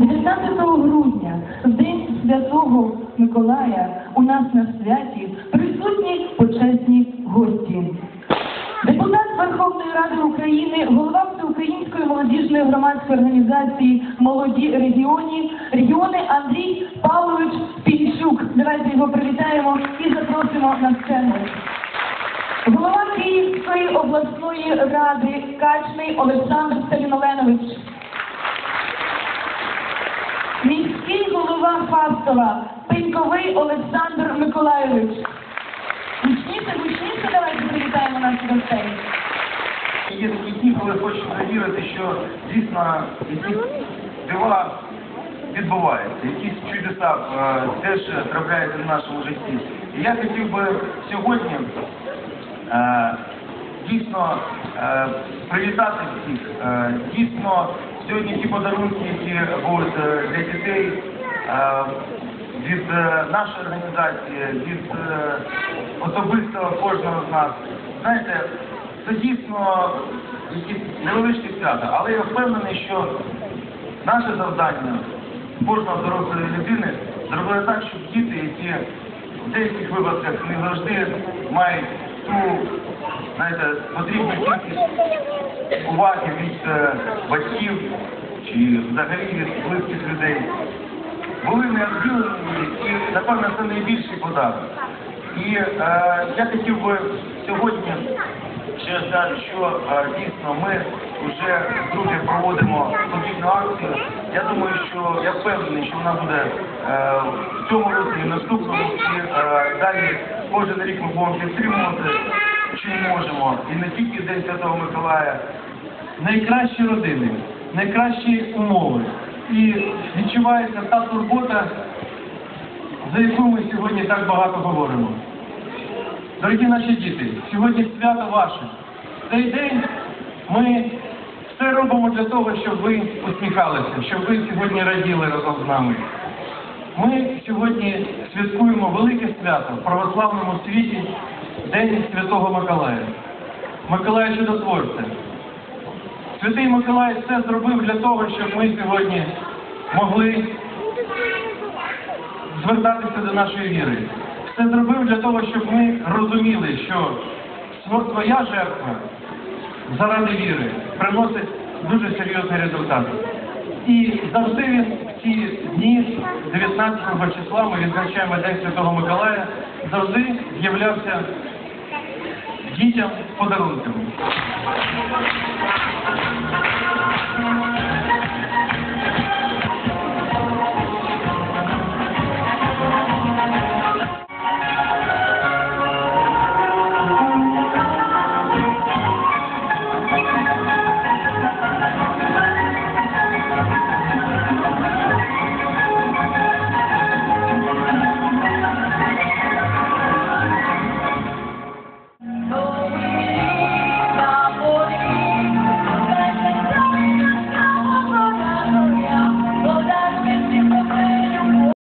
19 грудня, в день Святого Миколая, у нас на святі присутні почесні гості. Депутат Верховної Ради України, голова Всеукраїнської молодіжної громадської організації Молоді регіоні, регіони Андрій Павлович Пінчук. Давайте його привітаємо і запросимо на сцену. Голова Київської обласної ради Качний Олександр Сталіноленович. Голова Фастова Пеньковий Олександр Миколайович. Гучніше, гучніше, давайте привітаємо наших гостей. Є такі дні, коли хочеться вірити, що дійсно якісь дива відбуваються, якісь чудеса е, теж трапляються в нашому житті. І я хотів би сьогодні е, дійсно е, привітати всіх. Дійсно, сьогодні ті подарунки, які будуть для дітей. Е, від е, нашої організації, від е, особистого кожного з нас. Знаєте, це дійсно якісь невеличкі свята, але я впевнений, що наше завдання кожного дорослої людини зробити так, щоб діти, які в деяких випадках не завжди мають ту, знаєте, потрібну кількість уваги від батьків чи взагалі від близьких людей, були не обділені і, напевно, це найбільший подарунок. І е, я хотів би сьогодні ще сказати, що е, дійсно ми вже вдруге проводимо подібну акцію. Я думаю, що я впевнений, що вона буде е, в цьому році і наступному і е, далі кожен рік ми будемо підтримувати, чим можемо. І не тільки День Святого Миколая, найкращі родини, найкращі умови. І відчувається та турбота, за яку ми сьогодні так багато говоримо. Дорогі наші діти, сьогодні свято ваше. В Цей день ми все робимо для того, щоб ви усміхалися, щоб ви сьогодні раділи разом з нами. Ми сьогодні святкуємо велике свято в православному світі День Святого Миколая. Миколая Чудотворця. Святий Миколай все зробив для того, щоб ми сьогодні могли звертатися до нашої віри. Все зробив для того, щоб ми розуміли, що сво- своя жертва заради віри приносить дуже серйозний результат. І завжди він в ці дні, 19 числа, ми відзначаємо День Святого Миколая, завжди з'являвся dzieciom w.